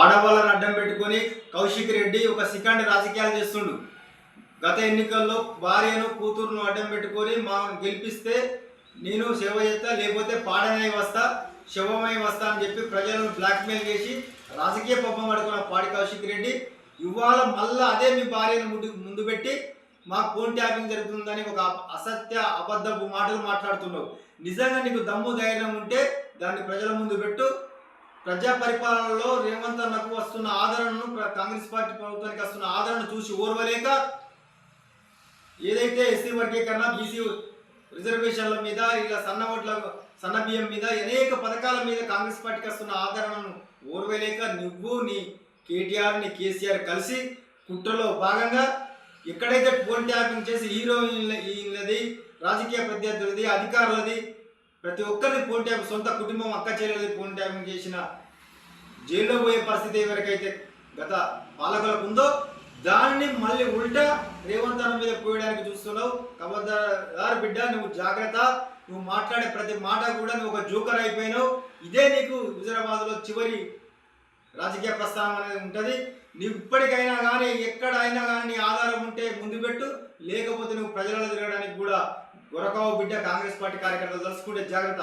ఆడవాళ్ళని అడ్డం పెట్టుకొని కౌశిక్ రెడ్డి ఒక సెకండ్ రాజకీయాలు చేస్తుండు. గత ఎన్నికల్లో భార్యను కూతురును అడ్డం పెట్టుకొని మా గెలిపిస్తే నేను సేవ చేస్తా లేకపోతే పాడనై వస్తా శవమై వస్తా అని చెప్పి ప్రజలను బ్లాక్మెయిల్ చేసి రాజకీయ పబ్బం పడుకున్న పాడి కౌశిక్ రెడ్డి ఇవాళ మళ్ళా అదే మీ భార్యను ముందు ముందు పెట్టి మాకు ఫోన్ ట్యాపింగ్ జరుగుతుందని ఒక అసత్య అబద్ధపు మాటలు మాట్లాడుతున్నావు. నిజంగా నీకు దమ్ము ధైర్యం ఉంటే దాన్ని ప్రజల ముందు పెట్టు ప్రజా పరిపాలనలో రేవంత్ అన్నకు వస్తున్న ఆదరణను కాంగ్రెస్ పార్టీ ప్రభుత్వానికి వస్తున్న ఆదరణ చూసి ఓర్వలేక ఏదైతే ఎస్సీ వర్గీకరణ బీసీ రిజర్వేషన్ల మీద ఇలా సన్న ఓట్ల సన్న బియ్యం మీద అనేక పథకాల మీద కాంగ్రెస్ పార్టీకి వస్తున్న ఆదరణను ఓర్వలేక నువ్వు నీ కేటీఆర్ని కేసీఆర్ కలిసి కుట్రలో భాగంగా ఎక్కడైతే ఫోన్ ట్యాపింగ్ చేసి హీరోయిన్లది రాజకీయ ప్రత్యర్థులది అధికారులది ప్రతి ఒక్కరిని ఫోన్ ట్యాప్ సొంత కుటుంబం అక్క చెల్లెలు ఫోన్ ట్యాపింగ్ చేసిన జైల్లో పోయే పరిస్థితి ఎవరికైతే గత పాలకులకు ఉందో దాన్ని మళ్ళీ ఉల్టా రేవంత్ అన్న మీద పోయడానికి చూస్తున్నావు. కబద్దారు బిడ్డ నువ్వు జాగ్రత్త. నువ్వు మాట్లాడే ప్రతి మాట కూడా నువ్వు ఒక జోకర్ అయిపోయినావు. ఇదే నీకు హుజరాబాద్లో చివరి రాజకీయ ప్రస్థానం అనేది ఉంటుంది. నీవు ఇప్పటికైనా కానీ ఎక్కడైనా కానీ నీ ఆధారం ఉంటే ముందు పెట్టు. లేకపోతే నువ్వు ప్రజలలో తిరగడానికి కూడా గొరకావు బిడ్డ కాంగ్రెస్ పార్టీ కార్యకర్తలు తెలుసుకుంటే జాగ్రత్త.